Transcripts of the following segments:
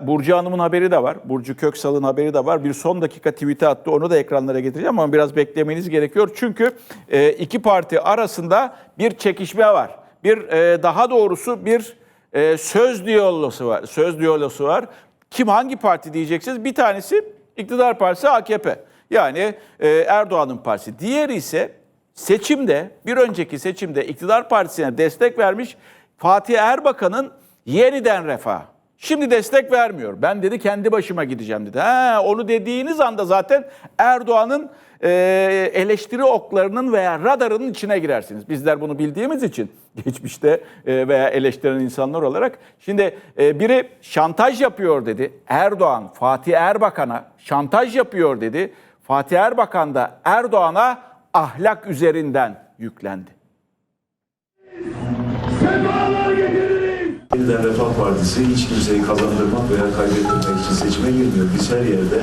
Burcu Hanım'ın haberi de var. Burcu Köksal'ın haberi de var. Bir son dakika tweet'i attı. Onu da ekranlara getireceğim ama biraz beklemeniz gerekiyor. Çünkü e, iki parti arasında bir çekişme var. Bir e, daha doğrusu bir e, söz diyalosu var. Söz diyalosu var. Kim hangi parti diyeceksiniz? Bir tanesi iktidar partisi AKP. Yani Erdoğan'ın partisi. Diğeri ise seçimde, bir önceki seçimde iktidar partisine destek vermiş Fatih Erbakan'ın yeniden refah. Şimdi destek vermiyor. Ben dedi kendi başıma gideceğim dedi. Ha, onu dediğiniz anda zaten Erdoğan'ın e, eleştiri oklarının veya radarının içine girersiniz. Bizler bunu bildiğimiz için geçmişte e, veya eleştiren insanlar olarak. Şimdi e, biri şantaj yapıyor dedi. Erdoğan Fatih Erbakan'a şantaj yapıyor dedi. Fatih Erbakan da Erdoğan'a ahlak üzerinden yüklendi. Getiririz. Yeniden Refah Partisi hiç kimseyi kazandırmak veya kaybettirmek için seçime girmiyor. Biz her yerde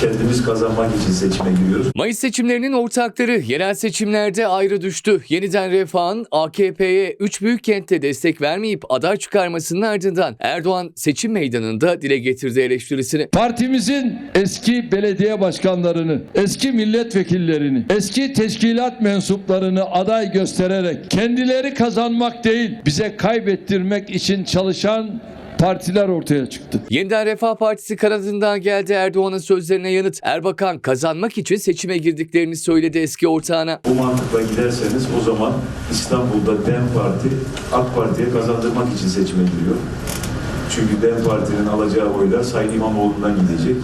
kendimiz kazanmak için seçime giriyoruz. Mayıs seçimlerinin ortakları yerel seçimlerde ayrı düştü. Yeniden Refah'ın AKP'ye 3 büyük kentte destek vermeyip aday çıkarmasının ardından Erdoğan seçim meydanında dile getirdi eleştirisini. Partimizin eski belediye başkanlarını, eski milletvekillerini, eski teşkilat mensuplarını aday göstererek kendileri kazanmak değil, bize kaybettirmek için çalışan partiler ortaya çıktı. Yeniden Refah Partisi kanadından geldi Erdoğan'ın sözlerine yanıt. Erbakan kazanmak için seçime girdiklerini söyledi eski ortağına. Bu mantıkla giderseniz o zaman İstanbul'da DEM Parti AK Parti'ye kazandırmak için seçime giriyor. Çünkü DEM Parti'nin alacağı oylar Sayın İmamoğlu'ndan gidecek.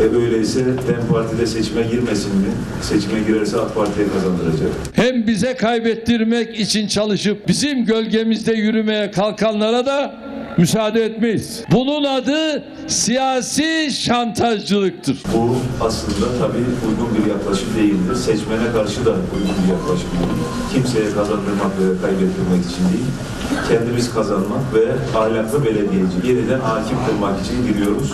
E öyleyse DEM Parti'de seçime girmesin mi? Seçime girerse AK Parti'ye kazandıracak. Hem bize kaybettirmek için çalışıp bizim gölgemizde yürümeye kalkanlara da müsaade etmeyiz. Bunun adı siyasi şantajcılıktır. Bu aslında tabii uygun bir yaklaşım değildir. Seçmene karşı da uygun bir yaklaşım değil. Kimseye kazandırmak ve kaybettirmek için değil. Kendimiz kazanmak ve ahlaklı belediyeci yeniden hakim kılmak için giriyoruz.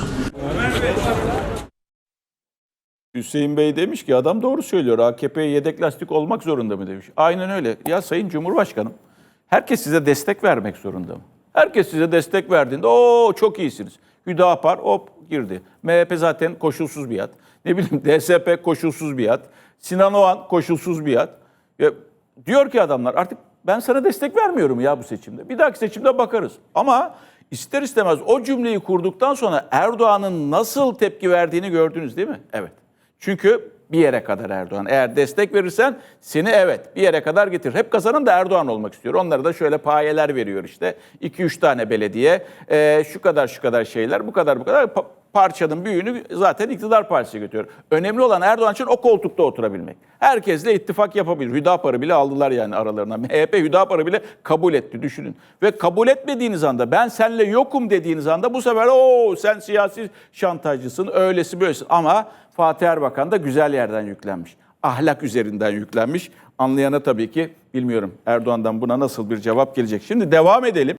Hüseyin Bey demiş ki adam doğru söylüyor. AKP'ye yedek lastik olmak zorunda mı demiş. Aynen öyle. Ya Sayın Cumhurbaşkanım herkes size destek vermek zorunda mı? Herkes size destek verdiğinde o çok iyisiniz. Hüdapar hop girdi. MHP zaten koşulsuz biat. Ne bileyim DSP koşulsuz biat. Sinan Oğan koşulsuz biat. Ya, diyor ki adamlar artık ben sana destek vermiyorum ya bu seçimde. Bir dahaki seçimde bakarız. Ama ister istemez o cümleyi kurduktan sonra Erdoğan'ın nasıl tepki verdiğini gördünüz değil mi? Evet. Çünkü bir yere kadar Erdoğan. Eğer destek verirsen seni evet bir yere kadar getir. Hep kazanan da Erdoğan olmak istiyor. Onlara da şöyle payeler veriyor işte. 2-3 tane belediye, e, şu kadar şu kadar şeyler, bu kadar bu kadar Pa- parçanın büyüğünü zaten iktidar partisi götürüyor. Önemli olan Erdoğan için o koltukta oturabilmek. Herkesle ittifak yapabilir. Hüdapar'ı bile aldılar yani aralarına. MHP Hüdapar'ı bile kabul etti düşünün. Ve kabul etmediğiniz anda ben seninle yokum dediğiniz anda bu sefer o sen siyasi şantajcısın öylesi böylesin. Ama Fatih Erbakan da güzel yerden yüklenmiş. Ahlak üzerinden yüklenmiş. Anlayana tabii ki bilmiyorum Erdoğan'dan buna nasıl bir cevap gelecek. Şimdi devam edelim.